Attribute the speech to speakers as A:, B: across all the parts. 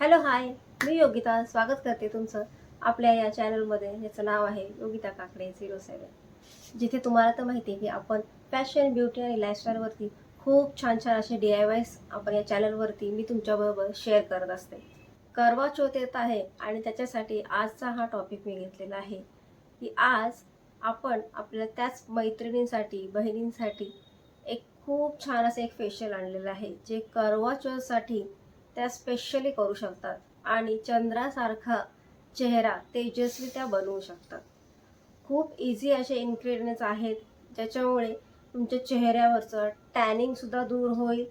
A: Hello hi. मी योगिता. स्वागत करते तुमचं आपल्या या चॅनलमध्ये. याचं नाव आहे योगिता काकडे झिरो सेवन जिथे तुम्हाला तर माहिती आहे की आपण फॅशन ब्युटी आणि लाईफस्टाईलवरती खूप छान छान असे डी आय वायस आपण या चॅनलवरती मी तुमच्याबरोबर शेअर करत असते. करवा चौथ येत आहे आणि त्याच्यासाठी आजचा हा टॉपिक मी घेतलेला आहे की आज आपण आपल्या त्याच मैत्रिणींसाठी बहिणींसाठी एक खूप छान असं एक फेशियल आणलेलं आहे जे करवा चौथसाठी त्या स्पेशली करू शकतात. आणि चंद्रासारखा चेहरा तेजस्वी त्या बनवू शकतात. खूप इझी असे इन्ग्रेडियंट्स आहेत ज्याच्यामुळे तुमच्या चेहऱ्यावरचं टॅनिंगसुद्धा दूर होईल.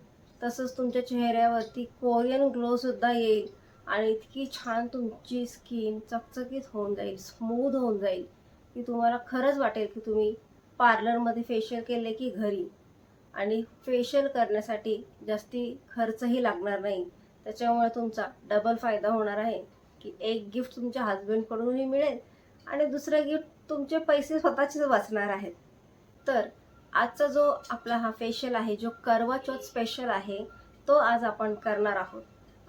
A: तसंच तुमच्या चेहऱ्यावरती कोरियन ग्लोसुद्धा येईल. आणि इतकी छान तुमची स्किन चकचकीत होऊन जाईल स्मूथ होऊन जाईल. की तुम्हाला खरंच वाटेल की तुम्ही पार्लरमध्ये फेशियल केले की घरी. आणि फेशियल करण्यासाठी जास्ती खर्चही लागणार नाही. त्याच्यामुळे तुमचा डबल फायदा होणार आहे की एक गिफ्ट तुमच्या हजबंडकडूनही मिळेल आणि दुसरं गिफ्ट तुमचे पैसे स्वतःचेच वाचणार आहेत. तर आजचा जो आपला हा फेशियल आहे जो करवा चौथ स्पेशल आहे तो आज आपण करणार आहोत.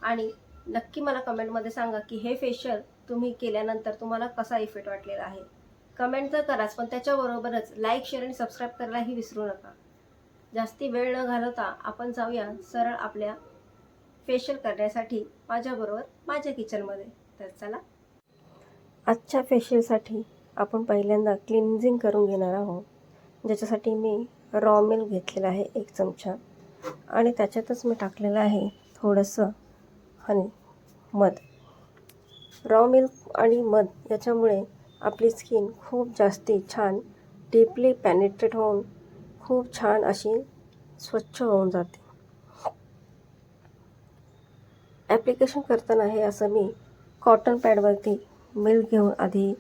A: आणि नक्की मला कमेंटमध्ये सांगा की हे फेशियल तुम्ही केल्यानंतर तुम्हाला कसा इफेक्ट वाटलेला आहे. कमेंट तर कराच पण त्याच्याबरोबरच लाईक शेअर आणि सबस्क्राईब करायलाही विसरू नका. जास्ती वेळ न घालवता आपण जाऊया सरळ आपल्या फेशियल करण्यासाठी माझ्याबरोबर माझ्या किचनमध्ये तर चला. आजच्या फेशियलसाठी आपण पहिल्यांदा क्लिन्झिंग करून घेणार आहोत. ज्याच्यासाठी मी रॉ मिल्क घेतलेला आहे एक चमचा. आणि त्याच्यातच मी टाकलेलं आहे थोडंसं हनी मध. रॉ मिल्क आणि मध याच्यामुळे आपली स्किन खूप जास्ती छान डीपली पॅनिट्रेट होऊन खूप छान अशी स्वच्छ होऊन जाते. ॲप्लिकेशन करताना हे असं मी कॉटन पॅडवरती मिल्क घेऊन आधी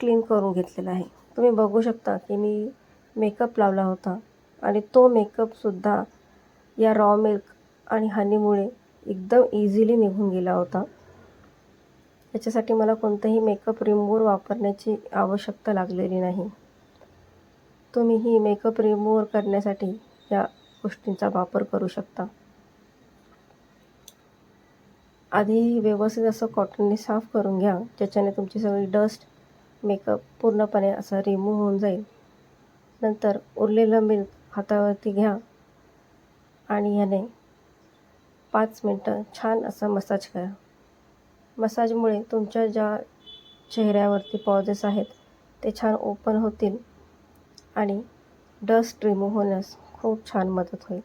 A: क्लीन करून घेतलेला आहे. तुम्ही बघू शकता की मी मेकअप लावला होता आणि तो मेकअपसुद्धा या रॉ मिल्क आणि हनीमुळे एकदम इझिली निघून गेला होता. याच्यासाठी मला कोणतंही मेकअप रिमूवर वापरण्याची आवश्यकता लागलेली नाही. तुम्हीही मेकअप रिमूवर करण्यासाठी या गोष्टींचा वापर करू शकता. आधी व्यवस्थित असं कॉटनने साफ करून घ्या. ज्याच्याने तुमची सगळी डस्ट मेकअप पूर्णपणे असं रिमूव्ह होऊन जाईल. नंतर उरलेलं मिल्क हातावरती घ्या. आणि ह्याने पाच मिनटं छान असं मसाज करा. मसाजमुळे तुमच्या ज्या चेहऱ्यावरती पॉजेस आहेत ते छान ओपन होतील आणि डस्ट रिमूव्ह होण्यास खूप छान मदत होईल.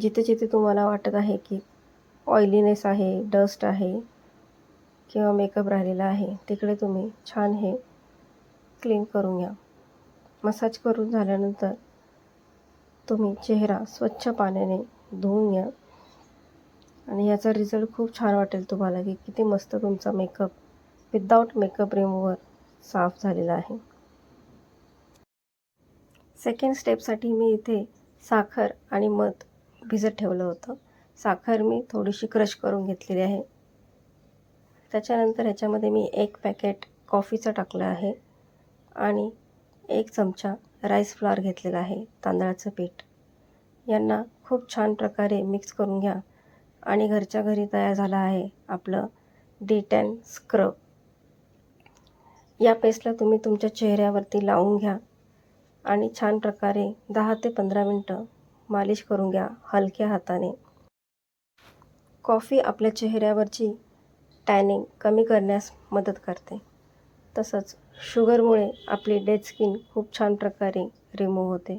A: जिथे जिथे तुम्हाला वाटत आहे की ऑइलीनेस आहे डस्ट आहे किंवा मेकअप राहिलेला आहे तिकडे तुम्ही छान हे क्लीन करून घ्या. मसाज करून झाल्यानंतर तुम्ही चेहरा स्वच्छ पाण्याने धुवून घ्या. आणि याचा रिझल्ट खूप छान वाटेल तुम्हाला की किती मस्त तुमचा मेकअप विदाऊट मेकअप रिमूव्हर साफ झालेला आहे. सेकंड स्टेपसाठी मी इथे साखर आणि मध भिजत ठेवलं होतं. साखर मी थोडीशी क्रश करून घेतलेली आहे. त्याच्यानंतर ह्याच्यामध्ये मी एक पॅकेट कॉफीचं टाकलं आहे आणि एक चमचा राईस फ्लॉर घेतलेला आहे तांदळाचं पीठ. यांना खूप छान प्रकारे मिक्स करून घ्या आणि घरच्या घरी तयार झालं आहे आपलं डिटॅन स्क्रब. या पेस्टला तुम्ही तुमच्या चेहऱ्यावरती लावून घ्या आणि छान प्रकारे दहा ते पंधरा मिनटं मालिश करून घ्या हलक्या हाताने. कॉफी आपल्या चेहऱ्यावरची टॅनिंग कमी करण्यास मदत करते. तसंच शुगरमुळे आपली डेड स्किन खूप छान प्रकारे रिमूव्ह होते.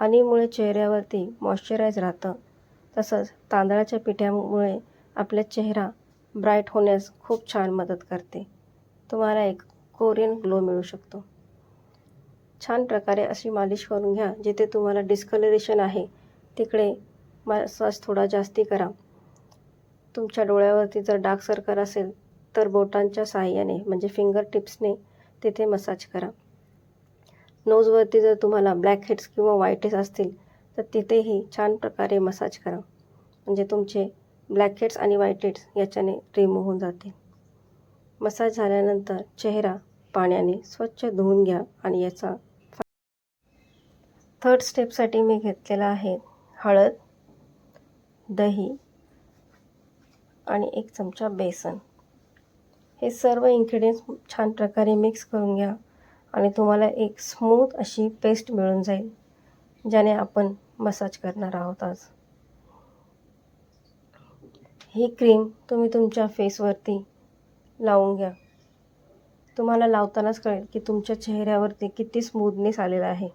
A: हनीमुळे चेहऱ्यावरती मॉइश्चराईज राहतं. तसंच तांदळाच्या पिठ्यामुळे आपला चेहरा ब्राईट होण्यास खूप छान मदत करते. तुम्हाला एक कोरियन ग्लो मिळू शकतो. छान प्रकारे अशी मालिश करून घ्या जिथे तुम्हाला डिस्कलरेशन आहे. तिकडे मसाज थोडा जास्ती करा. तुमच्या डोळ्यावरती जर डार्क सर्कल असेल तर बोटांच्या साहाय्याने म्हणजे फिंगर टिप्सने तिथे मसाज करा. नोजवरती जर तुम्हाला ब्लॅक हेड्स किंवा व्हाईट हेड्स असतील तर तिथेही छान प्रकारे मसाज करा. म्हणजे तुमचे ब्लॅक हेड्स आणि व्हाईट हेड्स याच्याने रिमूव्ह होऊन जातील. मसाज झाल्यानंतर चेहरा पाण्याने स्वच्छ धुवून घ्या आणि याचा थर्ड स्टेपसाठी मी घेतलेला आहे हळद दही आणि एक चमचा बेसन. हे सर्व इन्ग्रेडियंट्स छान प्रकारे मिक्स करून घ्या आणि तुम्हाला एक स्मूथ अशी पेस्ट मिळून जाईल ज्याने आपण मसाज करणार आहोत आज. ही क्रीम तुम्ही तुमच्या फेसवरती लावून घ्या. तुम्हाला लावतानाच कळेल की तुमच्या चेहऱ्यावरती किती स्मूथनेस आलेला आहे.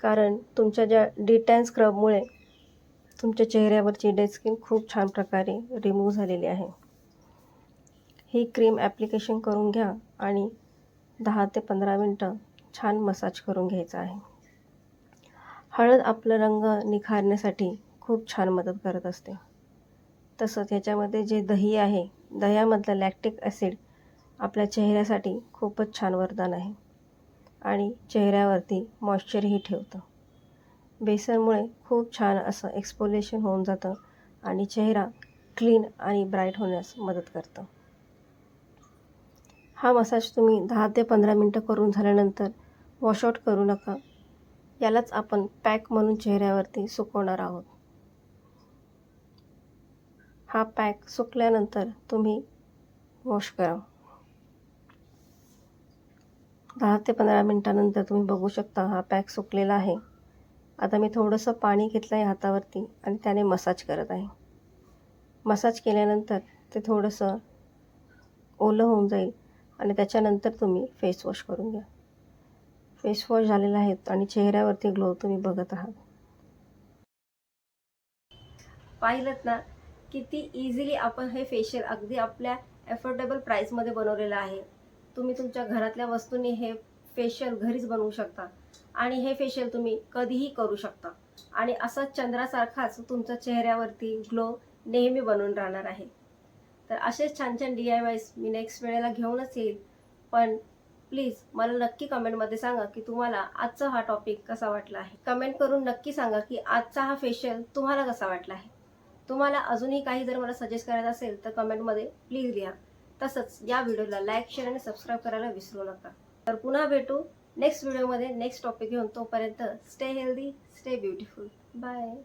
A: कारण तुमच्या ज्या डिटॅन स्क्रबमुळे तुमच्या चेहऱ्यावरची डेड स्किन खूप छान प्रकारे रिमूव्ह झालेली आहे. ही क्रीम ॲप्लिकेशन करून घ्या आणि दहा ते पंधरा मिनटं छान मसाज करून घ्यायचा आहे. हळद आपला रंग निखारण्यासाठी खूप छान मदत करत असते. तसंच ह्याच्यामध्ये जे दही आहे दह्यामधलं लॅक्टिक ॲसिड आपल्या चेहऱ्यासाठी खूपच छान वरदान आहे. आणि चेहऱ्यावरती मॉइश्चरही ठेवतं. बेसनमुळे खूप छान असं एक्सपोलेशन होऊन जातं आणि चेहरा क्लीन आणि ब्राईट होण्यास मदत करतं. हा मसाज तुम्ही दहा ते पंधरा मिनटं करून झाल्यानंतर वॉशआउट करू नका. यालाच आपण पॅक म्हणून चेहऱ्यावरती सुकवणार आहोत. हा पॅक सुकल्यानंतर तुम्ही वॉश करा. दहा ते पंधरा मिनटानंतर तुम्ही बघू शकता हा पॅक सुकलेला आहे. आता मी थोडंसं पाणी घेतलं आहे हातावरती आणि त्याने मसाज करत आहे. मसाज केल्यानंतर ते थोडंसं ओलं होऊन जाईल आणि त्याच्यानंतर तुम्ही फेस वॉश करून घ्या. फेस वॉश झालेला आहे आणि चेहऱ्यावरती ग्लो तुम्ही बघत आहात. पाहिलं ना किती इझिली आपण हे फेशियल अगदी आपल्या अफोर्डेबल प्राईसमध्ये बनवलेलं आहे. तुम्ही तुमच्या घरातल्या वस्तूंनी हे फेशियल घरीच बनवू शकता. आणि हे फेशियल तुम्ही कधीही करू शकता. आणि असंच चंद्रासारखाच तुमच्या चेहऱ्यावरती ग्लो नेहमी बनून राहणार आहे. तर असेच छान छान डी आय वायस मी नेक्स्ट वेळेला घेऊनच येईल. पण प्लीज मला नक्की कमेंटमध्ये सांगा की तुम्हाला आजचा हा टॉपिक कसा वाटला आहे. कमेंट करून नक्की सांगा की आजचा हा फेशियल तुम्हाला कसा वाटला आहे. तुम्हाला अजूनही काही जर मला सजेस्ट करायचं असेल तर कमेंटमध्ये प्लीज लिहा. तसंच या व्हिडिओला लाईक शेअर आणि सबस्क्राईब करायला विसरू नका. तर पुन्हा भेटू. नेक्स्ट व्हिडिओमध्ये नेक्स्ट टॉपिक घेऊन तोपर्यंत stay healthy stay beautiful bye